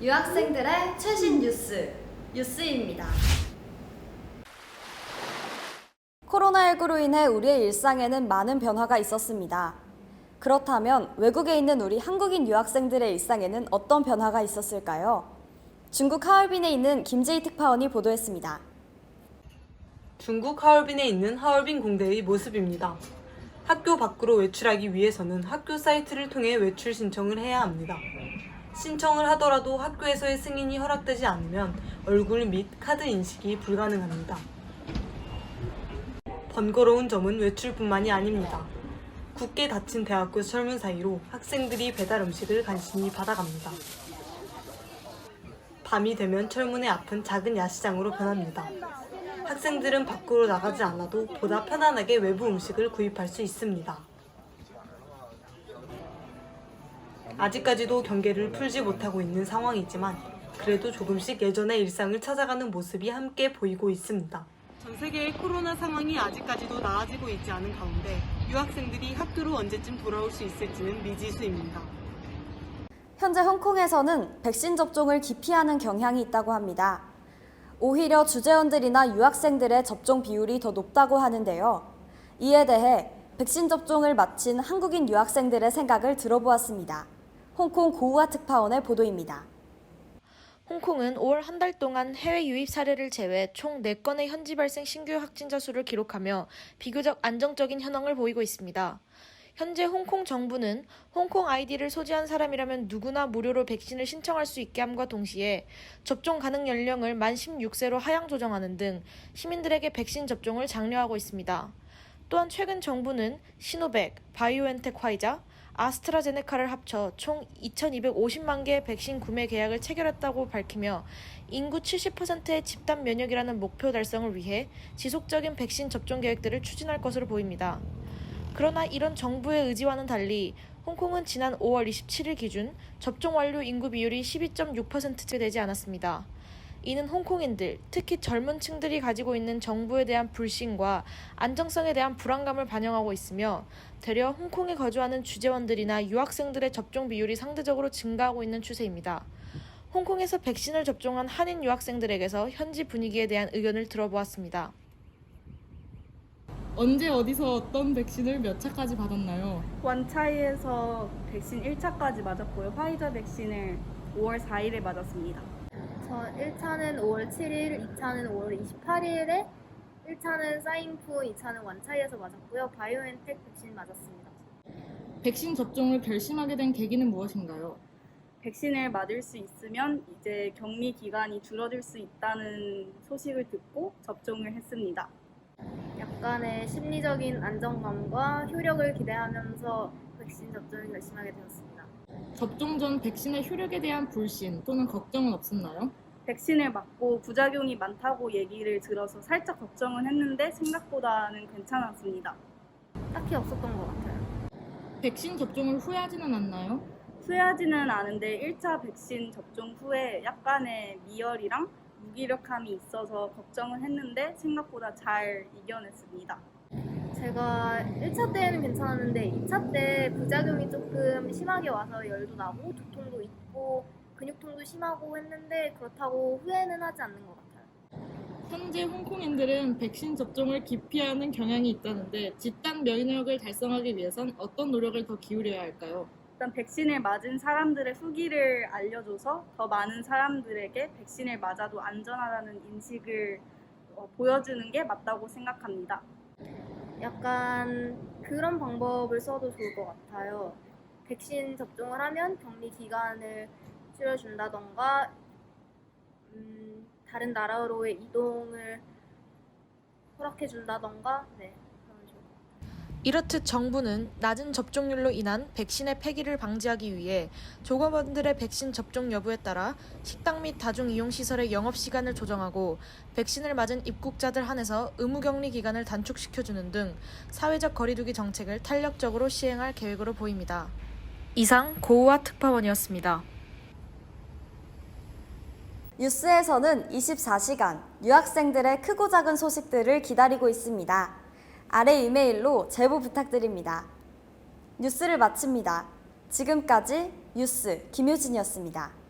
유학생들의 최신 뉴스, 뉴스입니다. 코로나19로 인해 우리의 일상에는 많은 변화가 있었습니다. 그렇다면 외국에 있는 우리 한국인 유학생들의 일상에는 어떤 변화가 있었을까요? 중국 하얼빈에 있는 김재희 특파원이 보도했습니다. 중국 하얼빈에 있는 하얼빈 공대의 모습입니다. 학교 밖으로 외출하기 위해서는 학교 사이트를 통해 외출 신청을 해야 합니다. 신청을 하더라도 학교에서의 승인이 허락되지 않으면 얼굴 및 카드 인식이 불가능합니다. 번거로운 점은 외출뿐만이 아닙니다. 굳게 닫힌 대학교 철문 사이로 학생들이 배달 음식을 간신히 받아갑니다. 밤이 되면 철문의 앞은 작은 야시장으로 변합니다. 학생들은 밖으로 나가지 않아도 보다 편안하게 외부 음식을 구입할 수 있습니다. 아직까지도 경계를 풀지 못하고 있는 상황이지만 그래도 조금씩 예전의 일상을 찾아가는 모습이 함께 보이고 있습니다. 전 세계의 코로나 상황이 아직까지도 나아지고 있지 않은 가운데 유학생들이 학교로 언제쯤 돌아올 수 있을지는 미지수입니다. 현재 홍콩에서는 백신 접종을 기피하는 경향이 있다고 합니다. 오히려 주재원들이나 유학생들의 접종 비율이 더 높다고 하는데요. 이에 대해 백신 접종을 마친 한국인 유학생들의 생각을 들어보았습니다. 홍콩 고우아 특파원의 보도입니다. 홍콩은 5월 한 달 동안 해외 유입 사례를 제외 총 4건의 현지 발생 신규 확진자 수를 기록하며 비교적 안정적인 현황을 보이고 있습니다. 현재 홍콩 정부는 홍콩 아이디를 소지한 사람이라면 누구나 무료로 백신을 신청할 수 있게 함과 동시에 접종 가능 연령을 만 16세로 하향 조정하는 등 시민들에게 백신 접종을 장려하고 있습니다. 또한 최근 정부는 시노백, 바이오엔텍 화이자, 아스트라제네카를 합쳐 총 2,250만 개의 백신 구매 계약을 체결했다고 밝히며 인구 70%의 집단 면역이라는 목표 달성을 위해 지속적인 백신 접종 계획들을 추진할 것으로 보입니다. 그러나 이런 정부의 의지와는 달리 홍콩은 지난 5월 27일 기준 접종 완료 인구 비율이 12.6%째 되지 않았습니다. 이는 홍콩인들, 특히 젊은 층들이 가지고 있는 정부에 대한 불신과 안정성에 대한 불안감을 반영하고 있으며 되려 홍콩에 거주하는 주재원들이나 유학생들의 접종 비율이 상대적으로 증가하고 있는 추세입니다. 홍콩에서 백신을 접종한 한인 유학생들에게서 현지 분위기에 대한 의견을 들어보았습니다. 언제 어디서 어떤 백신을 몇 차까지 받았나요? 원차이에서 백신 1차까지 맞았고요. 화이자 백신을 5월 4일에 맞았습니다. 저 1차는 5월 7일, 2차는 5월 28일에 1차는 사인프, 2차는 원차이에서 맞았고요. 바이오엔텍 백신 맞았습니다. 백신 접종을 결심하게 된 계기는 무엇인가요? 백신을 맞을 수 있으면 이제 격리 기간이 줄어들 수 있다는 소식을 듣고 접종을 했습니다. 약간의 심리적인 안정감과 효력을 기대하면서 백신 접종을 결심하게 되었습니다. 접종 전 백신의 효력에 대한 불신 또는 걱정은 없었나요? 백신을 맞고 부작용이 많다고 얘기를 들어서 살짝 걱정은 했는데 생각보다는 괜찮았습니다. 딱히 없었던 것 같아요. 백신 접종을 후회하지는 않나요? 후회하지는 않은데 1차 백신 접종 후에 약간의 미열이랑 무기력함이 있어서 걱정은 했는데 생각보다 잘 이겨냈습니다. 제가 1차 때는 괜찮았는데 2차 때 부작용이 조금 심하게 와서 열도 나고 두통도 있고 근육통도 심하고 했는데 그렇다고 후회는 하지 않는 것 같아요. 현재 홍콩인들은 백신 접종을 기피하는 경향이 있다는데 집단 면역을 달성하기 위해선 어떤 노력을 더 기울여야 할까요? 일단 백신을 맞은 사람들의 후기를 알려줘서 더 많은 사람들에게 백신을 맞아도 안전하다는 인식을 어, 보여주는 게 맞다고 생각합니다. 약간 그런 방법을 써도 좋을 것 같아요. 백신 접종을 하면 격리 기간을 줄여준다던가, 음, 다른 나라로의 이동을 허락해준다던가, 네. 이렇듯 정부는 낮은 접종률로 인한 백신의 폐기를 방지하기 위해 조급원들의 백신 접종 여부에 따라 식당 및 다중 이용 시설의 영업 시간을 조정하고 백신을 맞은 입국자들 한해서 의무 격리 기간을 단축시켜 주는 등 사회적 거리두기 정책을 탄력적으로 시행할 계획으로 보입니다. 이상 고우아 특파원이었습니다. 뉴스에서는 24시간 유학생들의 크고 작은 소식들을 기다리고 있습니다. 아래 이메일로 제보 부탁드립니다. 뉴스를 마칩니다. 지금까지 뉴스 김효진이었습니다.